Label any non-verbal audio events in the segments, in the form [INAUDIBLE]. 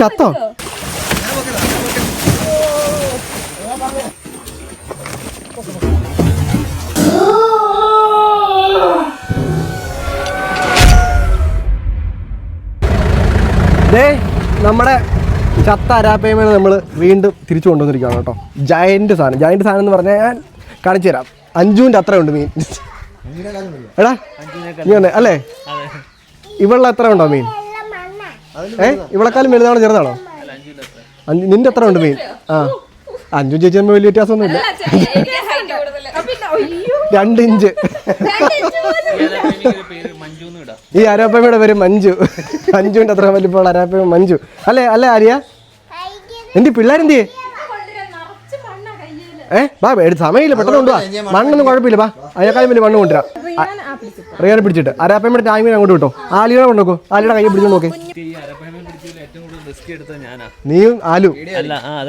ചത്തോ? ദേ നമ്മുടെ ചത്ത അരാപ്പയമേനെ നമ്മൾ വീണ്ടും തിരിച്ചു കൊണ്ടുവന്നിരിക്കുകയാണ് കേട്ടോ. ജയന്റ് സാധനം. ജയന്റ് സാധനം എന്ന് പറഞ്ഞാൽ ഞാൻ കാണിച്ചു തരാം. അഞ്ചുവിന്റെ അത്ര ഉണ്ട് മീൻ. എടാ നീ അല്ലേ? ഇവളുടെ എത്ര ഉണ്ടോ മീൻ? ഏ? ഇവളെക്കാളും വലുതാണോ ചെറുതാണോ? അഞ്ച് നിന്റെ എത്ര ഉണ്ട് മീൻ ആ. അഞ്ചു ചേച്ചി തമ്മിൽ വലിയ വ്യത്യാസമൊന്നുമില്ല രണ്ട് ഇഞ്ച്. ഈ അരാപ്പമ്മയുടെ പേര് മഞ്ജു. മഞ്ജുവിന്റെ അത്ര വലിയ അരാപ്പമ്മ മഞ്ജു. അല്ലേ അല്ലേ ആര്യ? എന്റെ പിള്ളേരെന്തിയേ ഏ ബാ എടുത്ത് സമയമില്ല പെട്ടെന്ന് കൊണ്ടുവാ. മണ്ണൊന്നും കുഴപ്പമില്ല ബാ. അതിനേക്കാളും വലിയ മണ്ണ് കൊണ്ടുവരാം. റിയാനെ പിടിച്ചിട്ട് അരപ്പം ടൈമിന് അങ്ങോട്ട് വിട്ടോ. ആലിയുടെ കൊണ്ടുനോക്കോ ആലിയുടെ കൈ പിടിച്ചു നോക്കേ. നീയും ആലു.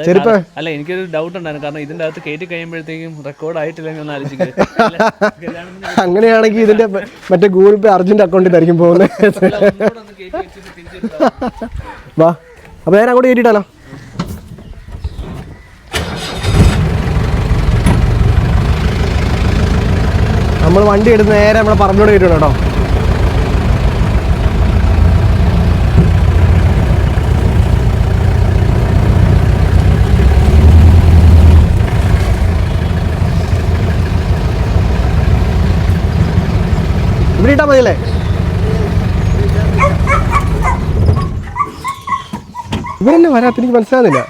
ചെരുപ്പ്? അല്ല എനിക്കൊരു ഡൗട്ട് ഉണ്ടായിരുന്നു. കാരണം ഇതിന്റെ അകത്ത് കയറ്റി കഴിയുമ്പോഴത്തേക്കും റെക്കോർഡ് ആയിട്ടില്ലെങ്കിൽ ഒന്ന് ആലോചിക്കുക [LAUGHS] അങ്ങനെയാണെങ്കിൽ ഇതിന്റെ മറ്റേ ഗൂഗിൾ പേ അർജന്റ് അക്കൗണ്ടിൽ ആയിരിക്കും പോകുന്നത്. വാ അപ്പൊ നേരെ അങ്ങോട്ട് കയറ്റിട്ടാലോ നമ്മൾ വണ്ടി എടുത്ത് നേരെ നമ്മൾ പറമ്പിലൂടെ കയറ്റണം കേട്ടോ. ഇവിടെ ഇട്ടാ മതിയല്ലേ? ഇവരെന്നെ വരാത്ത എനിക്ക് മനസ്സിലാകുന്നില്ല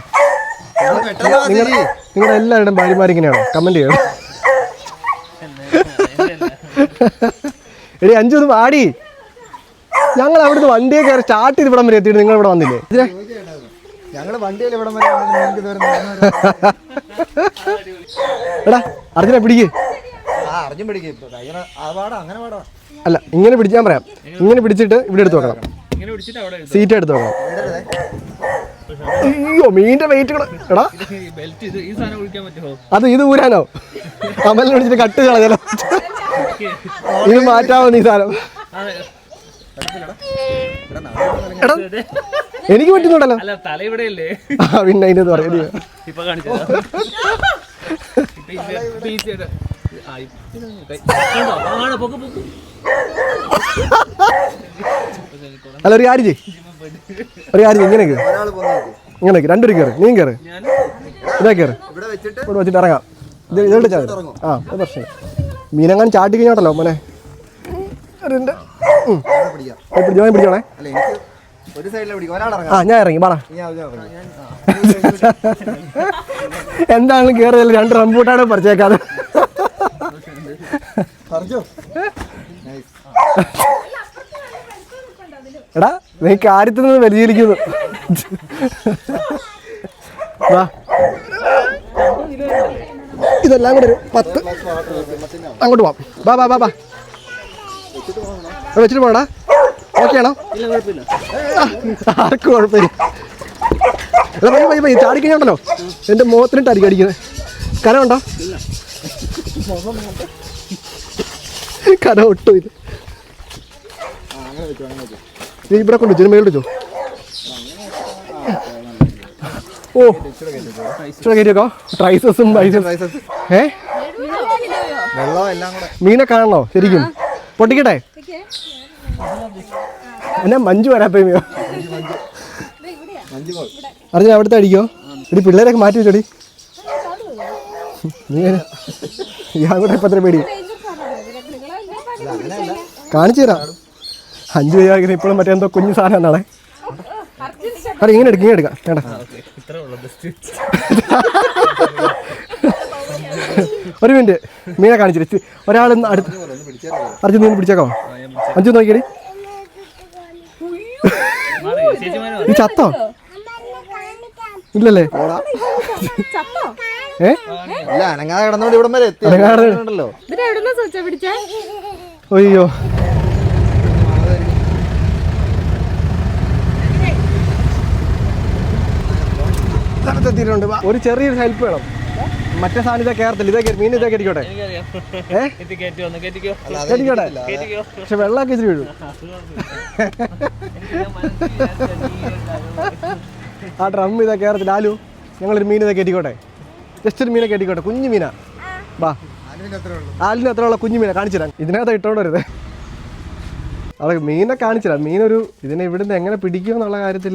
നിങ്ങളുടെ എല്ലാവരുടെയും ഭാര്യമാരിങ്ങനെയാണോ കമന്റ് കമന്റ് ചെയ്യണം. എടി അഞ്ചു ഒന്ന് പാടി ഞങ്ങൾ അവിടുന്ന് വണ്ടിയെ കയറി സ്റ്റാർട്ട് ചെയ്ത് ഇവിടം വരെ എത്തിയിട്ട് നിങ്ങൾ ഇവിടെ വന്നില്ലേ? ഞങ്ങൾ വണ്ടിയിൽ ഇവിടം വരെ എടാ അർജുന പിടിക്ക്. ആ അറിഞ്ഞും പിടിക്കും. ഇപ്പൊ കൈകൾ ആ പാടാ അങ്ങനെ പാടാ. അല്ല ഇങ്ങനെ പിടിക്കാൻ പറയാം. ഇങ്ങനെ പിടിച്ചിട്ട് ഇവിടെ എടുത്ത് വെക്കണം. ഇങ്ങനെ പിടിച്ചിട്ട് അവിടെ സീറ്റ് എടുത്ത് വെക്കണം. അയ്യോ മീനിന്റെ വെയിറ്റ് എടാ. ഈ ബെൽറ്റ് ഈ സാധനം ഒഴിക്കാൻ പറ്റുമോ? അത് ഇത് ഊരാനോ? അമലിനെ വിളിച്ചിട്ട് കട്ട് കളഞ്ഞല്ലോ ഇത് മാറ്റാമോ നീ സാധനം? എടാ എനിക്ക് പറ്റുന്നുണ്ടല്ലോ. അല്ല തല പിന്നെ അതിന്റെ പറയുന്നത്. ഇപ്പൊ. അല്ല ഒരു കാര്യം ഒരു കാര്യം ഇങ്ങനെ. ഇങ്ങനെ രണ്ടൊരു രണ്ടുപേരും കയറി നീ കയറി ഞാൻ ഇതാ കയറി ഇവിടെ വെച്ചിട്ട്? ഇവിടെ വെച്ചിട്ട് ഇറങ്ങാം. ഇത് ഇതോട്ട് ആ പ്രശ്നം മീനെങ്ങാനും ചാട്ടി കഴിഞ്ഞോട്ടല്ലോ മോനെ. ആ ഞാൻ ഇറങ്ങി പറ. എന്താണെങ്കിലും കേറിയത് രണ്ട് റംബൂട്ടാണ് പറിച്ചേക്കാതെ. എടാ നീ കാര്യത്തിൽ നിന്ന് വ്യതിചലിക്കുന്നു വാ. ഇതെല്ലാം കൂടെ ഒരു പത്ത്. അങ്ങോട്ട് പോവാം. ബാ ബാ ബാ ബാ വെച്ചിട്ട് പോടാ ഓക്കെ ആണോ? ആർക്കും കുഴപ്പമില്ല. എടാ പയ്യ പയ്യ പയ്യ ചാടിക്കഴിഞ്ഞുണ്ടല്ലോ എന്റെ മുഖത്തിനിട്ട് അടിക്കും അടിക്കുന്നത് കരമുണ്ടോ കര ഒട്ടും ഇത് നീ ഇവിടെ കൊണ്ടു വെച്ചു? മേലോട്ട് വെച്ചോ ഓ ഇച്ചിരി കയറ്റിയേക്കോ ട്രൈസസും ഏ? മീനെ കാണണോ? ശരിക്കും. പൊട്ടിക്കട്ടെ? എന്നാ മഞ്ജു വരാപ്പയോ അറിഞ്ഞ അവിടുത്തെ അടിക്കോ? ഇടി പിള്ളേരൊക്കെ മാറ്റി വെച്ചോടി. ഇയാളുടെ കൂടെ പേടി. കാണിച്ചു തരാം. അഞ്ചു പേര് ഇപ്പോഴും മറ്റേ എന്തോ കുഞ്ഞു സാധനം എന്നാണേ. അതെ ഇങ്ങനെ എടുക്കാം ഇങ്ങനെ എടുക്കാം. വേണ്ട ഒരു മിനിറ്റ്. മീനെ കാണിച്ചിട്ട് ഒരാൾ അടുത്ത് അർജുൻ നീ പിടിച്ചേക്കോ? അഞ്ചു നോക്കിയടി. ഈ നീ ചത്തോ? ഇല്ലല്ലേ? ഏ? അല്ല അനങ്ങാതെ കിടന്നോണ്ട് ഇവിടം വരെ എത്തി. അനങ്ങാതെ- അയ്യോ. സ്ഥലത്തെത്തിയിട്ടുണ്ട് വാ. ഒരു ചെറിയൊരു ഹെൽപ്പ് വേണം. മറ്റേ സാധനം ഇതേ കയറത്തില്ല. ഇതേ മീൻ ഇതേ കയറ്റിക്കോട്ടെ? കയറ്റിക്കോട്ടെ? പക്ഷെ വെള്ളമൊക്കെ ഇച്ചിരി വീഴും. ആ ഡ്രം ഇതാ കയറത്തില്ല. ആലു ഞങ്ങളൊരു മീൻ ഇതാ കയറ്റിക്കോട്ടെ? ജസ്റ്റ് ഒരു മീനെ കയറ്റിക്കോട്ടെ? കുഞ്ഞു മീനാ. ഉള്ളൂ ആലിന് അത്ര ഉള്ള കുഞ്ഞു മീനെ. കാണിച്ചു തരാം. ഇതിനകത്ത് ഇട്ടോണ്ട് വരുത് അവിടെ മീനെ കാണിച്ചു തരാം. മീനൊരു ഇതിനെ ഇവിടുന്ന് എങ്ങനെ പിടിക്കും എന്നുള്ള കാര്യത്തിൽ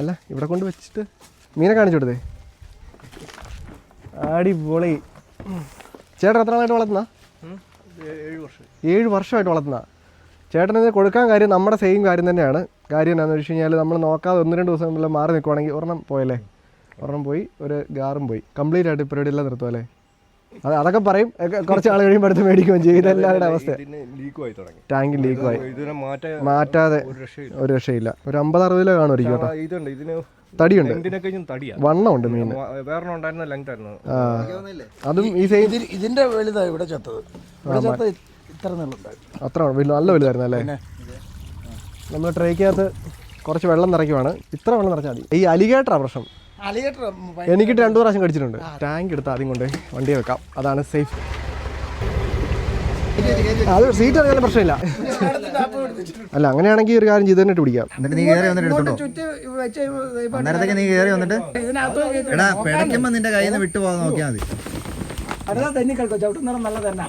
അല്ല ഇവിടെ കൊണ്ട് വെച്ചിട്ട് മീനെ കാണിച്ചു കൊടുത്തേ. അടിപൊളി. ചേട്ടൻ എത്ര നാളായിട്ട് വളർത്തുന്ന? ഏഴ് വർഷമായിട്ട് വളർത്തുന്ന. ചേട്ടൻ ഇത് കൊടുക്കാൻ കാര്യം നമ്മുടെ സെയിം കാര്യം തന്നെയാണ്. കാര്യം എന്താണെന്ന് വെച്ച് കഴിഞ്ഞാൽ നമ്മൾ നോക്കാതെ ഒന്ന് രണ്ട് ദിവസം നമ്മൾ മാറി നിൽക്കുവാണെങ്കിൽ ഒരെണ്ണം പോയല്ലേ? ഒരെണ്ണം പോയി ഒരു ഗാറും പോയി. കംപ്ലീറ്റ് ആയിട്ട് പരിപാടി എല്ലാം നിർത്തും അല്ലേ? അത് അതൊക്കെ പറയും. കുറച്ച് ആൾ കഴിയുമ്പോൾ അടുത്ത് മേടിക്കുകയും ചെയ്യും. ഇതെല്ലാവരുടെ അവസ്ഥ ഇതിന് ലീക്കുമായി തുടങ്ങി. ടാങ്കിൽ ലീക്കുമായി മാറ്റാതെ ഒരു രക്ഷയില്ല. ഒരു അമ്പത് അറുപതിലോ കാണുമായിരിക്കും കേട്ടോ. ആ, ഇതുണ്ട്. ഇതിന് തടിയുണ്ട്. വണ്ണമുണ്ട് മീൻ വേറെ ഉണ്ടായിരുന്ന ലെങ്ത് ആയിരുന്നു. അതും ഈ സൈസ് ഇതിന്റെ വലുതാ ഇവിടെ ചത്തത്. ഇത്ര അത്ര നല്ല വലുതായിരുന്നു അല്ലേ? നമ്മൾ ട്രേക്കകത്ത് കുറച്ച് വെള്ളം നിറയ്ക്കുവാണ്. ഇത്ര വെള്ളം നിറച്ചാൽ മതി. ഈ അലിഗേറ്ററാ പ്രശ്നം. അലിഗേറ്റർ എനിക്കിട്ട് രണ്ടു പ്രാവശ്യം കടിച്ചിട്ടുണ്ട്. ടാങ്ക് എടുത്ത് ആദ്യം കൊണ്ട് വണ്ടി വെക്കാം. അതാണ് സേഫ്. അത് സീറ്റ് അറിയാൻ പ്രശ്നമില്ല. അല്ല അങ്ങനെയാണെങ്കിൽ ഒരു കാര്യം ചെയ്ത് തന്നെ പിടിക്കാം. എന്നിട്ട് നീ കയറി വന്നിട്ട് എടുത്തോണ്ടോ? ചുറ്റി വെച്ച് ഇപ്പൊ അന്നേരത്തേക്ക് നീ കയറി വന്നിട്ട് എടാ പിടയ്ക്കുമ്പോ നിന്റെ കയ്യിൽ നിന്ന് വിട്ടു പോകാൻ നോക്കിയാൽ മതി. അടുത്ത തന്നെ കേൾക്കോ ചവിട്ടുന്നേരം നല്ല തന്നെ.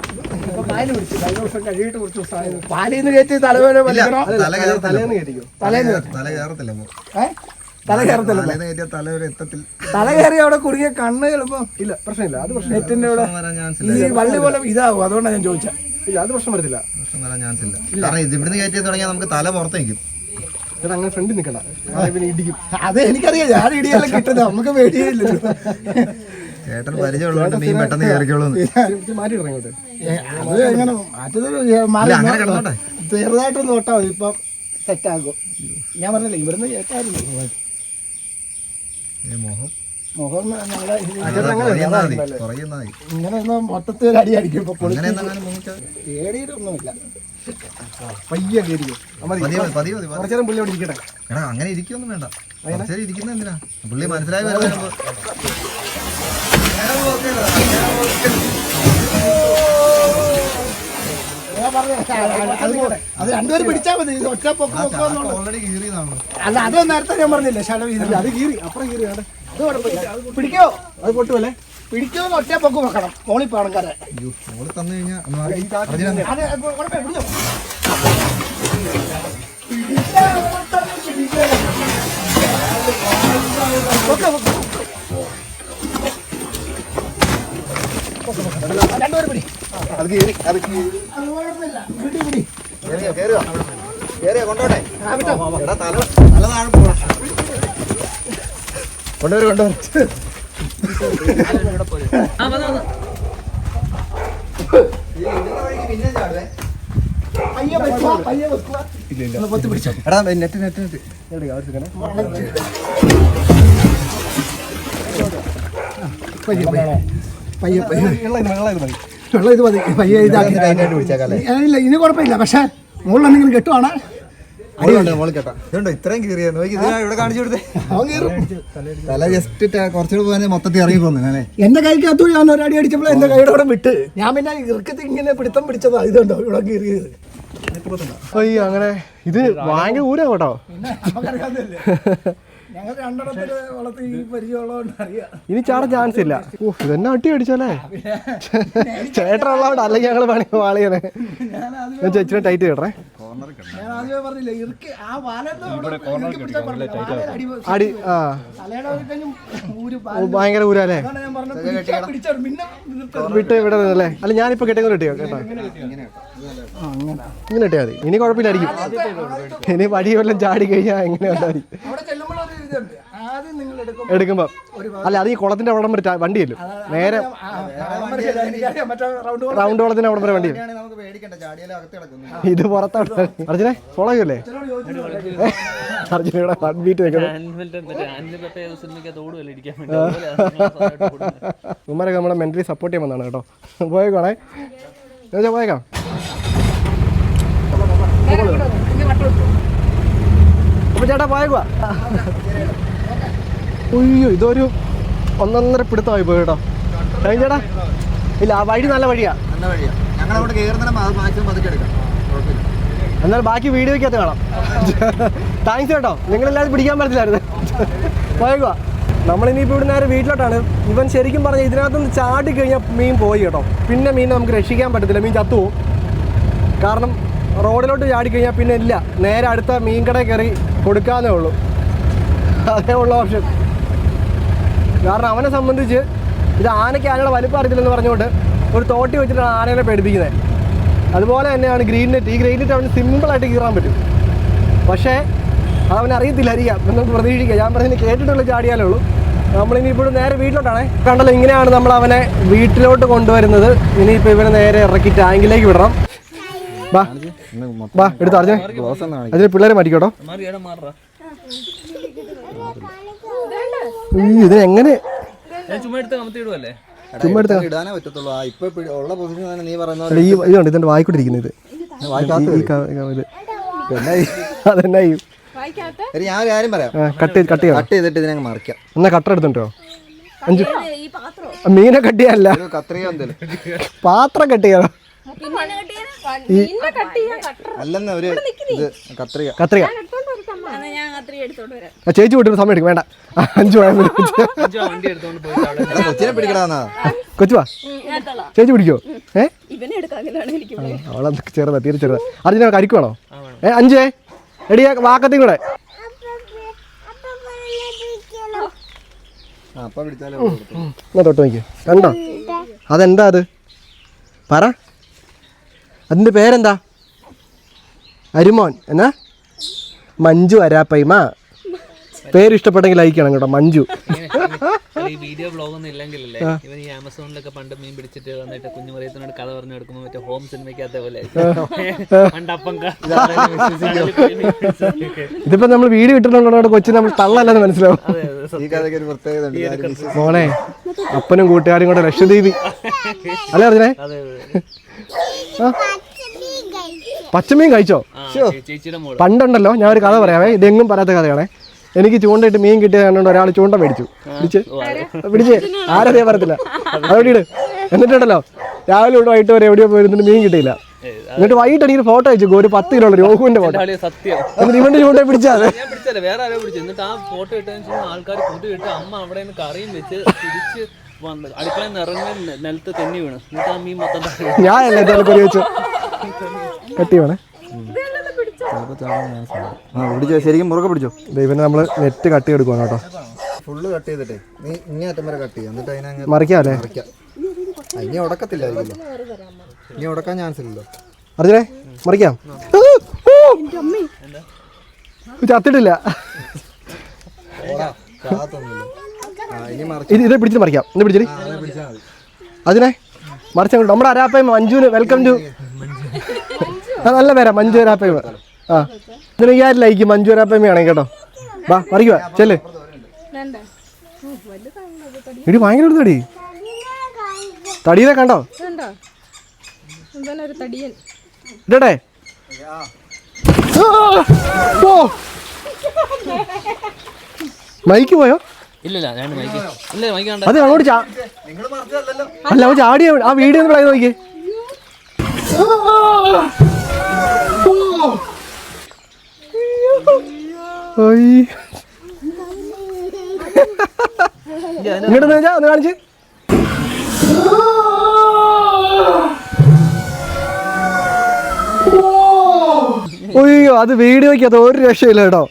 ഇപ്പൊ പാൽ പിടിച്ചു കഴിഞ്ഞ ദിവസം കഴിയിട്ട് കുറച്ച് ദിവസമായത് പാലിൽ നിന്ന് കയറ്റി തലവേദന വലിക്കണോ തല കയറത്തില്ല. തലേന്ന് കയറ്റിക്കോ തലേന്ന് തല കയറത്തില്ല തല കയറത്തില്ല. തല ഒരു എത്തത്തിൽ തല കയറി അവിടെ കുടുങ്ങിയ കണ്ണ് ഇല്ല പ്രശ്നമില്ല. അത് പ്രശ്നം നെറ്റിന്റെ ഇവിടെ ഈ വള്ളി പോലെ ഇതാവും. അതുകൊണ്ടാണ് ഞാൻ ചോദിച്ചത് ഇല്ല അത് പ്രശ്നം വരത്തില്ല. പ്രശ്നം വരാൻ ചാൻസ് ഇല്ല. കാരണം ഇത് ഇവിടുന്ന് കയറ്റി തുടങ്ങിയാൽ നമുക്ക് തല പുറത്ത് നിൽക്കും. ചേട്ടാ അങ്ങനെ ഫ്രണ്ട് നിൽക്കണ്ട. പിന്നെ ഇടിക്കും. അത് എനിക്കറിയാം. ഞാൻ ഇടിയാലും കിട്ടുന്നത് നമുക്ക് പേടിയില്ലല്ലോ. ചേട്ടൻ പരിചയമുള്ളതുകൊണ്ട് മീൻ പെട്ടെന്ന് കയറിക്കോളൂ ഇത് മാറ്റി അത് എങ്ങനെ. ചെറുതായിട്ടൊന്ന് തൊട്ടാ മതി. ഇപ്പം തെറ്റാകും. ഞാൻ പറഞ്ഞില്ലേ ഇവിടുന്ന് കേട്ടായിരുന്നു മോഹം. മുഖം ഇങ്ങനെ മൊത്തത്തിൽ ഒരു അടി അടിക്കും ഇപ്പൊ പേടിയിട്ടൊന്നുമില്ല പയ്യെ കയറിക്കും പുള്ളി അവിടെ ഇരിക്കട്ടെ. എടാ അങ്ങനെ ഇരിക്കൊന്നും വേണ്ട. കുറച്ചേരം ഇരിക്കുന്ന എന്തിനാ? പുള്ളി മനസ്സിലായി അത് രണ്ടുപേരും പിടിച്ചാൽ മതി. ഒറ്റ പൊക്കം അല്ല അത് നേരത്തെ ഞാൻ പറഞ്ഞില്ലേ ശലം ഇത് അത് കീറി അപ്പുറം കീറി കുഴപ്പമില്ല പിടിക്കോ? അത് പൊട്ടുമല്ലേ പിടിക്കോ ഒറ്റ പൊക്ക് വെക്കണം. മോളിൽ പാണക്കാരെ അയ്യോ മോൾ തന്നു കഴിഞ്ഞാൽ. രണ്ടുപേരും പിടി. അത് കേറി അത് പിടി പിടി കേറിയോ? കേറിയോ കേറിയോ കൊണ്ടോട്ടെ തല തല താഴെ പോവാ കൊണ്ടുവരും കൊണ്ടുവരും ആ വന്നു വന്നു പയ്യെ വെക്കുക പയ്യെ വെക്കുക ഒന്ന് പൊത്തി കൊണ്ടുവരും. എടാ നെറ്റ് നെറ്റ് പയ്യെ പയ്യെ. വെള്ളം ഇത് മതി. പയ്യെ ഇതാക്കി ഇല്ല ഇനി കുഴപ്പമില്ല. പക്ഷേ മുകളിലെന്തെങ്കിലും കെട്ടുവാണ്. ഇതുണ്ടോ? ഇത്രയും കീറിയായിരുന്നു നോക്കി ഇവിടെ കാണിച്ചു കൊടുത്തേ. അവൻ കയറും തല ജസ്റ്റ് കുറച്ചുകൂടെ പോകാൻ മൊത്തത്തിൽ ഇറങ്ങി പോന്നു അല്ലേ? എന്റെ കൈക്കകത്തു ഞാൻ ഒരടി അടിച്ചപ്പോൾ എന്റെ കൈയുടെ അവിടെ വിട്ട്. ഞാൻ പിന്നെ ഇറുക്കത്തിൽ ഇങ്ങനെ പിടുത്തം പിടിച്ചതാ. ഇതുണ്ടോ? ഇവിടെ കീറിയത് അയ്യോ അങ്ങനെ. ഇത് ഭയങ്കര ഊരാ കേട്ടോ. ഇനി ചാടാൻ ചാൻസ് ഇല്ല. ഓ ഇതെന്നെ അട്ടി അടിച്ചല്ലേ ചേട്ടനുള്ളതുകൊണ്ട് അല്ലെങ്കിൽ ഞങ്ങൾ പണി വാളിയാണ് ഞാൻ ചേച്ചിനെ ടൈറ്റ് ചെയ്യട്ടെ. ഞാൻ ആദ്യമേ പറഞ്ഞില്ല ഇറുക്കി ആ അടി ആ. ഭയങ്കര ഊരല്ലേ വിട്ട് ഇവിടെ അല്ലേ? അല്ല ഞാനിപ്പോ കെട്ടിയത് കിട്ടിയോ കേട്ടോ. ആ, അങ്ങനെ. ഇങ്ങനെ കിട്ടിയാൽ മതി. ഇനി കുഴപ്പമില്ലായിരിക്കും. ഇനി വടി വല്ലതും ചാടി കഴിഞ്ഞാൽ എങ്ങനെ ഉണ്ടായിരിക്കും എടുക്കുമ്പോ അല്ല അത് ഈ കുളത്തിന്റെ അവിടം വരെ വണ്ടി ചെല്ലും നേരെ മറ്റേ റൗണ്ട് റൗണ്ട് കുളത്തിന്റെ അവിടം വരെ വണ്ടി ഇത് പുറത്താണ് അർജുനെ ഫോളോ ചെയ്യല്ലേ അർജുനയുടെ ഹാർട്ട് ബീറ്റ്. ഉമ്മരൊക്കെ നമ്മളെ മെന്റലി സപ്പോർട്ട് ചെയ്യാൻ വന്നാണ് കേട്ടോ. പോയേക്കോണേ ചോദിച്ചാൽ പോയേക്കാം. ചേട്ടാ പോയേക്കുവാ. അയ്യോ ഇതൊരു ഒന്നൊന്നര പിടുത്തമായി പോയി കേട്ടോ. ഇല്ല ആ വഴി നല്ല വഴിയാ. നല്ല വഴിയാ. ഞങ്ങൾ അവിടെ എന്നാൽ ബാക്കി വീഡിയോയ്ക്കകത്ത് കാണാം. താങ്ക്സ് കേട്ടോ. നിങ്ങളെല്ലാവരും പിടിക്കാൻ പറ്റില്ലായിരുന്നു പോയേക്കുവാ നമ്മളിനിയിപ്പോൾ ഇവിടെ നേരെ വീട്ടിലോട്ടാണ്. ഇവൻ ശരിക്കും പറഞ്ഞ ഇതിനകത്തുനിന്ന് ചാടി കഴിഞ്ഞാൽ മീൻ പോയി കേട്ടോ. പിന്നെ മീൻ നമുക്ക് രക്ഷിക്കാൻ പറ്റത്തില്ല. മീൻ ചത്തു കാരണം റോഡിലോട്ട് ചാടി കഴിഞ്ഞാൽ പിന്നെ ഇല്ല. നേരെ അടുത്ത മീൻ കടയിൽ കയറി കൊടുക്കാന്നേ ഉള്ളൂ. അതേ ഉള്ള ഓപ്ഷൻ. കാരണം അവനെ സംബന്ധിച്ച് ഇത് ആനയ്ക്ക് ആനയുടെ വലിപ്പം അറിയത്തില്ലെന്ന് പറഞ്ഞുകൊണ്ട് ഒരു തോട്ടി വെച്ചിട്ടാണ് ആനകളെ പേടിപ്പിക്കുന്നത്. അതുപോലെ തന്നെയാണ് ഗ്രീൻ നെറ്റ്. ഈ ഗ്രീൻ നെറ്റ് അവന് സിമ്പിളായിട്ട് കീറാൻ പറ്റും. പക്ഷേ അവന് അറിയത്തില്ലായിരിക്കാം നമുക്ക് പ്രതീക്ഷിക്കാം ഞാൻ പറഞ്ഞതിന് കേട്ടിട്ടുള്ള ചാടിയാലേ ഉള്ളൂ. നമ്മളിനി ഇപ്പോഴും നേരെ വീട്ടിലോട്ടാണേ. കണ്ടല്ലോ ഇങ്ങനെയാണ് നമ്മൾ അവനെ വീട്ടിലോട്ട് കൊണ്ടുവരുന്നത്. ഇനിയിപ്പോൾ ഇവനെ നേരെ ഇറക്കി ടാങ്കിലേക്ക് വിടണം. ബാ ബാ എടുത്ത് അറിഞ്ഞേ അതിന് പിള്ളേരെ മാറ്റിക്കോട്ടോ. മാറി എടാ ഇതിനെങ്ങനെ ഞാൻ ചുമ്മാ എടുത്ത് കമത്തി ഇടുവല്ലേ? ചുമ്മാ എടുത്ത ഇടാനേ പറ്റത്തുള്ളൂ. ആ ഇപ്പൊ പിടി- ഉള്ള പൊസിഷൻ നീ പറയുന്നത് ഈ ഇതുണ്ട് ഇതിന്റെ വായിക്കൊണ്ടിരിക്കുന്നത് ഇത്. ഇത്. അതെന്നാ ഞാൻ ഒരു കാര്യം പറയാം. കട്ട് കട്ട് കട്ട് ചെയ്തിട്ട് മറിക്കാം. എന്നാ കട്ടർ എടുത്തുണ്ടോ അഞ്ചു മീനെ കട്ട് ചെയ്യാനല്ല പാത്രം കട്ട് ചെയ്യണം. അല്ലെന്ന് ഒരു ഇത് കത്രിക. കത്രിക. ചേച്ചി വിട്ടിട്ട് സമയം എടുക്കും. വേണ്ട. അഞ്ചു കൊച്ചിനെ പിടിക്കടാന്നാ. കൊച്ചുവാ? ചേച്ചി പിടിക്കോ? ഏ? ഇവനെ എടുക്കാമെങ്കിലാണ് എനിക്ക് അവളെ ചെറുതാ തീരെ ചെറുതാ. അർജുന കരിക്കുവാണോ ഏ അഞ്ചേ? എടി ആ വാക്കത്തിയും കൂടെ. എന്നാ തൊട്ട് നോക്കി കണ്ടോ? അതെന്താ അത്? പറ. അതിന്റെ പേരെന്താ? അരുമോൻ. എന്നാ? മഞ്ജു അരാപ്പൈമ. പേര് ഇഷ്ടപ്പെട്ടെങ്കിൽ ലൈക്ക് ചെയ്യണം കേട്ടോ മഞ്ജു. ഈ വീഡിയോ ബ്ലോഗ് ഒന്നും ഇല്ലെങ്കിലല്ലേ ഇവൻ ഈ ആമസോണിലൊക്കെ പണ്ട് മീൻ പിടിച്ചിട്ട് വന്നിട്ട് കുഞ്ഞുമറിയത്തിനോട് കഥ പറഞ്ഞു കൊടുക്കുമ്പോൾ മറ്റേ ഹോം സിനിമയ്ക്കകത്തെ പോലെ. പണ്ടപ്പം ഇതിപ്പോ നമ്മൾ വീട് കിട്ടുന്നുണ്ടോ കൊച്ചു നമ്മൾ തള്ളല്ലെന്ന് മനസ്സിലാവും. മോനെ അപ്പനും കൂട്ടുകാരും കൂടെ ലക്ഷദ്വീപി അല്ലേ അതെ. ആ? പച്ചമീൻ കഴിച്ചോ? ചേച്ചിയുടെ മോൾ. പണ്ടുണ്ടല്ലോ ഞാൻ ഒരു കഥ പറയാവേ ഇതെങ്ങും പറയാത്ത കഥയാണേ. എനിക്ക് ചൂണ്ടയിട്ട് മീൻ കിട്ടിയത് കണ്ടുകൊണ്ട് ഒരാൾ ചൂണ്ട മേടിച്ചു. പിടിച്ച്. പിടിച്ച്. ആരറിയാൻ പറയത്തില്ല അതോടെ ഇട്? എന്നിട്ടുണ്ടല്ലോ രാവിലെ ഇവിടെ വൈകിട്ട് വരെ എവിടെയോ പോയിരുന്നിട്ട് മീൻ കിട്ടിയില്ല. എന്നിട്ട് വൈകിട്ട് എനിക്ക് ഫോട്ടോ അയച്ചു ഒരു പത്ത് കിലോ ഉള്ള രോഹുവിന്റെ ഫോട്ടോ. എന്നിട്ട് ഇവന്റെ ചൂണ്ട പിടിച്ചാൽ ഞാൻ പിടിച്ചല്ലേ വേറെ ആരോ പിടിച്ചു. എന്നിട്ട് ആ ഫോട്ടോ ഇട്ടതിന് ശേഷം ആൾക്കാർ കൂട്ടി ഇട്ട് അമ്മ അവിടെ കറിയും വെച്ച് തിരിച്ച് വന്ന് അടുക്കളയിൽ നിന്ന് ഇറങ്ങി നെ- നിലത്ത് തെന്നി വീണ്. എന്നിട്ട് ആ മീൻ മൊത്തം താഴെ ഞാൻ അല്ലേ എന്തായാലും കൊറി വെച്ചു കട്ടി വേണേ. ആ പിടിച്ചോ ശരിക്കും മുറുകെ പിടിച്ചോ. ദൈവം നമ്മൾ നെറ്റ് കട്ടി എടുക്കുവാണ് കേട്ടോ. ഫുള്ള് കട്ട് ചെയ്തിട്ടേ നീ ഇനി അറ്റം വരെ കട്ട് ചെയ്യാം. എന്നിട്ട് അതിനങ്ങ് മറിക്കാം അല്ലേ? മറിക്കാം. ആ, ഇനി ഉടക്കത്തില്ലായിരിക്കുമല്ലോ ഇനി ഉടക്കാൻ ചാൻസ് ഇല്ലല്ലോ. അറിഞ്ഞേ മറിക്കാം. ചത്തിട്ടില്ല. ഇത് ഇത് പിടിച്ചിട്ട് മറിക്കാം. ഇത് പിടിച്ചിട്ട് അതിനെ മറിച്ചങ്ങോട്ട് നമ്മുടെ അരാപ്പയും മഞ്ജുവിന് വെൽക്കം ടു നല്ല പേരാ മഞ്ജു അരാപ്പയും. ആ. ഇതിന് ഈ ലൈക്ക് മഞ്ജു അരാപ്പയും ആണെങ്കിൽ കേട്ടോ. വാ മറിക്കുക ചെല്ല്. ഇടി ഭയങ്കര ഒരു തടി? തടീനെ കണ്ടോ? കണ്ടോ എന്താണ് ഒരു തടിയൻ. ഇടട്ടെ മൈക്ക് പോയോ? ഇല്ലില്ല ഞാൻ മൈക്ക് ഇല്ല മൈക്ക് കണ്ട അത് അങ്ങോട്ട് ചാ അല്ല അവൻ ചാടിയ ആ വീഡിയോ ഒന്ന് പ്ലേ നോക്കി ഇങ്ങോട്ട് വെച്ചാ ഒന്ന് കാണിച്ച്. അയ്യോ അത് വീഡിയോയ്ക്ക് അത് ഒരു രക്ഷയില്ല കേട്ടോ.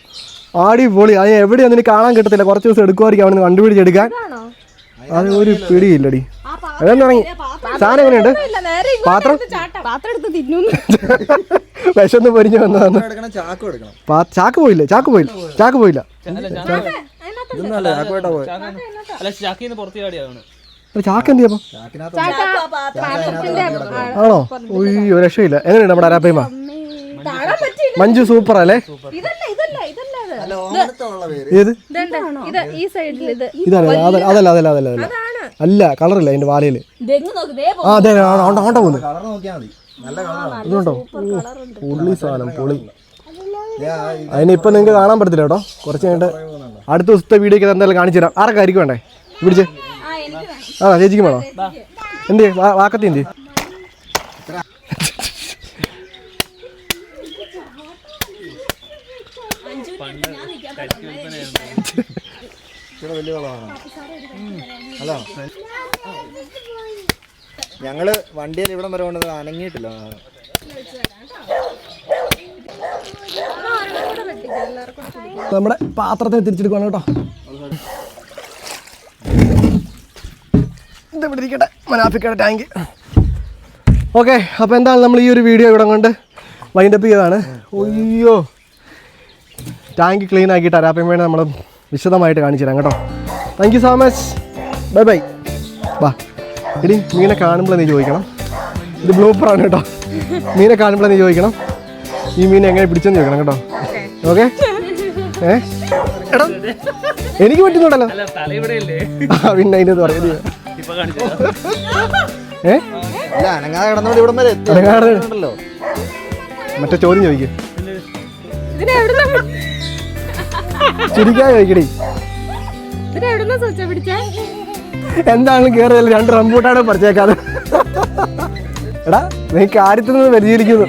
ആടി പൊളി. അത് എവിടെയാ നിനക്ക് കാണാൻ കിട്ടത്തില്ല. കുറച്ച് ദിവസം എടുക്കുമായിരിക്കും അവിടെ കണ്ടുപിടിച്ചെടുക്കാൻ അത് ഒരു പിടിയില്ലടി. തുടങ്ങി സാധനം എങ്ങനെയുണ്ട്? പാത്രം? പാത്രം എടുത്ത് തിന്നു. വിശന്ന് പൊരിഞ്ഞു വന്നതാണ്. എടുക്കണം ചാക്കും എടുക്കണം. ചാക്ക് പോയില്ല? ചാക്ക് പോയില്ല? ചാക്ക് പോയില്ല. ചാക്ക് എന്ത് ആണോ? ഒയ്യോ രക്ഷയില്ല. എങ്ങനെയുണ്ട് നമ്മുടെ അരാപ്പയ്മ മഞ്ജു സൂപ്പർ അല്ലേ ഏത്? ഇതാണ്? അതല്ല അതല്ല അതല്ല അതല്ല അല്ല കളറില്ല അതിന്റെ വാലയിൽ ദെങ്ങ് നോക്ക് ദേ ആ അതെ ഓണ്ട ഓണ്ട പോകുന്നു. കളർ നോക്കിയാൽ മതി. നല്ല കളറാണ് ഇതുണ്ടോ? പുള്ളി സാധനം പുളി. അതിനിപ്പം നിങ്ങൾക്ക് കാണാൻ പറ്റത്തില്ല കേട്ടോ. കുറച്ച് കഴിഞ്ഞിട്ട് അടുത്ത ദിവസത്തെ വീഡിയോക്ക് എന്തായാലും കാണിച്ചു തരാം. ആരൊക്കെ ആയിരിക്കും വേണ്ടേ? പിടിച്ച്. ആ എനിക്ക് ആ ചേച്ചിക്ക്. വേണോ എന്ത് വാക്കത്തി എന്ത് ചെയ്യും? ഞങ്ങൾ വണ്ടിയിൽ ഇവിടം വരെ കൊണ്ടത് അനങ്ങിയിട്ടില്ല. നമ്മുടെ പാത്രത്തെ തിരിച്ചെടുക്കണം കേട്ടോ. എന്താ ഇവിടെ ഇരിക്കട്ടെ മനാഫിക്കട്ടെ ടാങ്ക്. ഓക്കെ അപ്പോൾ എന്താണ് നമ്മൾ ഈ ഒരു വീഡിയോ ഇവിടെ കൊണ്ട് വൈൻഡപ്പ് ചെയ്തതാണ്? ഒയ്യോ ടാങ്ക് ക്ലീൻ ആക്കിയിട്ട് അരാപ്പയും വേണേൽ നമ്മൾ വിശദമായിട്ട് കാണിച്ചു തരാം കേട്ടോ. Thank you so much bye bye ബാ ഇനി മീനെ കാണുമ്പോൾ നീ ചോദിക്കണം. ഇത് ബ്ലൂപ്പറാണ് കേട്ടോ. മീനെ കാണുമ്പോൾ നീ ചോദിക്കണം. ഈ മീനെ എങ്ങനെ പിടിച്ചെന്ന് ചോദിക്കണം കേട്ടോ. ഓക്കെ ഏ? എടാ എനിക്ക് പറ്റുന്നുണ്ടല്ലോ. പിന്നെ അതിന്റെ പറയുന്നത് ഇപ്പൊ ഏ? മറ്റേ ചോദ്യം ചോദിക്കും. ചിരിക്കാൻ ചോദിക്കടി. എന്താണ് കയറിയല്ല രണ്ട് റംബൂട്ടാണ് പറിച്ചേക്കാതെ? എടാ നീ കാര്യത്തിൽ നിന്ന് പരിചരിക്കുന്നു